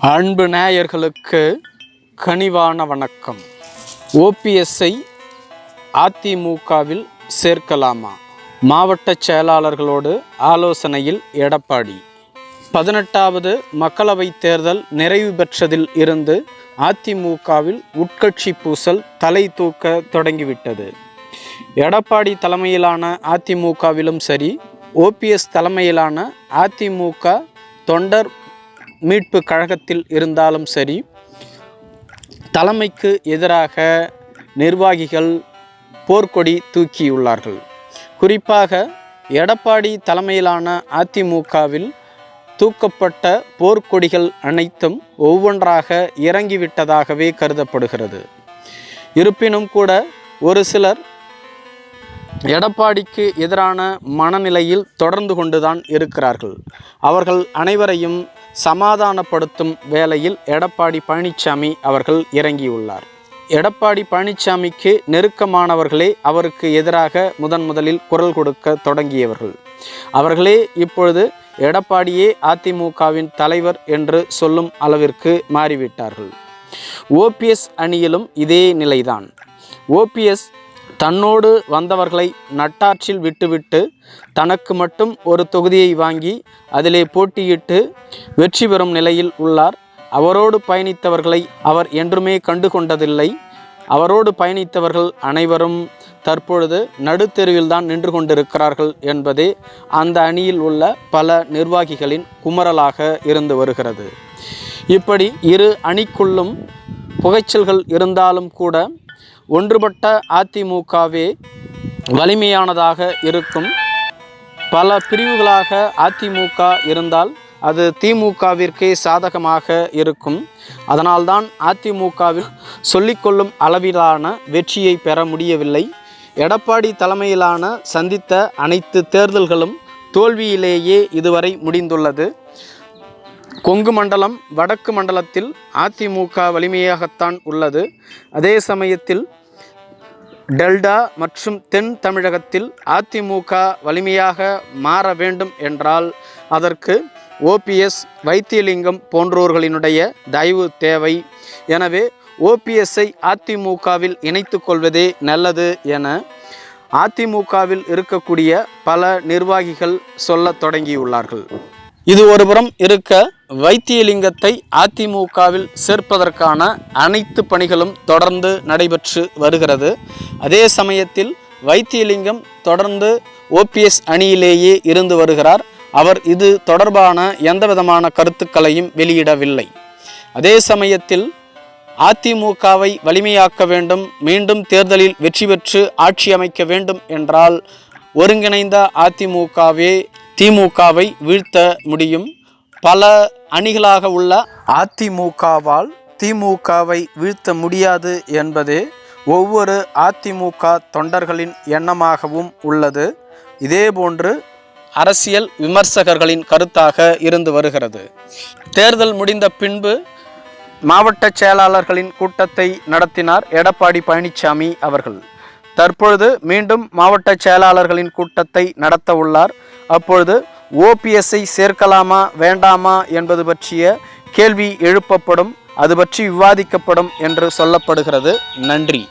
அன்பு நேயர்களுக்கு கனிவான வணக்கம். ஓபிஎஸ்ஐ அதிமுகவில் சேர்க்கலாமா? மாவட்ட செயலாளர்களோடு ஆலோசனையில் எடப்பாடி. பதினெட்டாவது மக்களவைத் தேர்தல் நிறைவு பெற்றதில் இருந்து அதிமுகவில் உட்கட்சி பூசல் தலை தூக்க தொடங்கிவிட்டது. எடப்பாடி தலைமையிலான அதிமுகவிலும் சரி ஓபிஎஸ் தலைமையிலான அதிமுக தொண்டர் மீட்பு கழகத்தில் இருந்தாலும் சரி தலைமைக்கு எதிராக நிர்வாகிகள் போர்க்கொடி தூக்கியுள்ளார்கள். குறிப்பாக எடப்பாடி தலைமையிலான அதிமுகவில் தூக்கப்பட்ட போர்க்கொடிகள் அனைத்தும் ஒவ்வொன்றாக இறங்கிவிட்டதாகவே கருதப்படுகிறது. இருப்பினும் கூட ஒரு சிலர் எடப்பாடிக்கு எதிரான மனநிலையில் தொடர்ந்து கொண்டுதான் இருக்கிறார்கள். அவர்கள் அனைவரையும் சமாதானப்படுத்தும் வேலையில் எடப்பாடி பழனிசாமி அவர்கள் இறங்கியுள்ளார். எடப்பாடி பழனிசாமிக்கு நெருக்கமானவர்களே அவருக்கு எதிராக முதன் முதலில் குரல் கொடுக்க தொடங்கியவர்கள். அவர்களே இப்பொழுது எடப்பாடியே அதிமுகவின் தலைவர் என்று சொல்லும் அளவிற்கு மாறிவிட்டார்கள். ஓபிஎஸ் அணியிலும் இதே நிலைதான். ஓபிஎஸ் தன்னோடு வந்தவர்களை நட்டாற்றில் விட்டுவிட்டு தனக்கு மட்டும் ஒரு தொகுதியை வாங்கி அதிலே போட்டியிட்டு வெற்றி பெறும் நிலையில் உள்ளார். அவரோடு பயணித்தவர்களை அவர் என்றுமே கண்டு கொண்டதில்லை அவரோடு பயணித்தவர்கள் அனைவரும் தற்பொழுது நடுத்தெருவில்தான் நின்று கொண்டிருக்கிறார்கள் என்பதே அந்த அணியில் உள்ள பல நிர்வாகிகளின் குமரலாக இருந்து வருகிறது. இப்படி இரு அணிக்குள்ளும் புகைச்சல்கள் இருந்தாலும் கூட ஒன்றுபட்ட அதிமுகவே வலிமையானதாக இருக்கும். பல பிரிவுகளாக அதிமுக இருந்தால் அது திமுகவிற்கே சாதகமாக இருக்கும். அதனால்தான் அதிமுகவில் சொல்லிக்கொள்ளும் அளவிலான வெற்றியை பெற முடியவில்லை. எடப்பாடி தலைமையிலான சந்தித்த அனைத்து தேர்தல்களும் தோல்வியிலேயே இதுவரை முடிந்துள்ளது. கொங்கு மண்டலம் வடக்கு மண்டலத்தில் அதிமுக வலிமையாகத்தான் உள்ளது. அதே சமயத்தில் டெல்டா மற்றும் தென் தமிழகத்தில் அதிமுக வலிமையாக மாற வேண்டும் என்றால் அதற்கு ஓபிஎஸ் வைத்தியலிங்கம் போன்றோர்களினுடைய தயவு தேவை. எனவே ஓபிஎஸ்ஐ அதிமுகவில் இணைத்து கொள்வதே நல்லது என அதிமுகவில் இருக்கக்கூடிய பல நிர்வாகிகள் சொல்லத் தொடங்கியுள்ளார்கள். இது ஒருபுறம் இருக்க வைத்தியலிங்கத்தை அதிமுகவில் சேர்ப்பதற்கான அனைத்து பணிகளும் தொடர்ந்து நடைபெற்று வருகிறது. அதே சமயத்தில் வைத்தியலிங்கம் தொடர்ந்து ஓபிஎஸ் அணியிலேயே இருந்து வருகிறார். அவர் இது தொடர்பான எந்த விதமான கருத்துக்களையும் வெளியிடவில்லை. அதே சமயத்தில் அதிமுகவை வலிமையாக்க வேண்டும் மீண்டும் தேர்தலில் வெற்றி பெற்று ஆட்சி அமைக்க வேண்டும் என்றால் ஒருங்கிணைந்த அதிமுகவே திமுகவை வீழ்த்த முடியும். பல அணிகளாக உள்ள அதிமுகவால் திமுகவை வீழ்த்த முடியாது என்பதே ஒவ்வொரு அதிமுக தொண்டர்களின் எண்ணமாகவும் உள்ளது. இதேபோன்று அரசியல் விமர்சகர்களின் கருத்தாக இருந்து வருகிறது. தேர்தல் முடிந்த பின்பு மாவட்ட செயலாளர்களின் கூட்டத்தை நடத்தினார் எடப்பாடி பழனிசாமி அவர்கள். தற்பொழுது மீண்டும் மாவட்ட செயலாளர்களின் கூட்டத்தை நடத்த உள்ளார் அப்பொழுது ஓபிஎஸ்ஐ சேர்க்கலாமா வேண்டாமா என்பது பற்றிய கேள்வி எழுப்பப்படும் அது பற்றி விவாதிக்கப்படும் என்று சொல்லப்படுகிறது. நன்றி.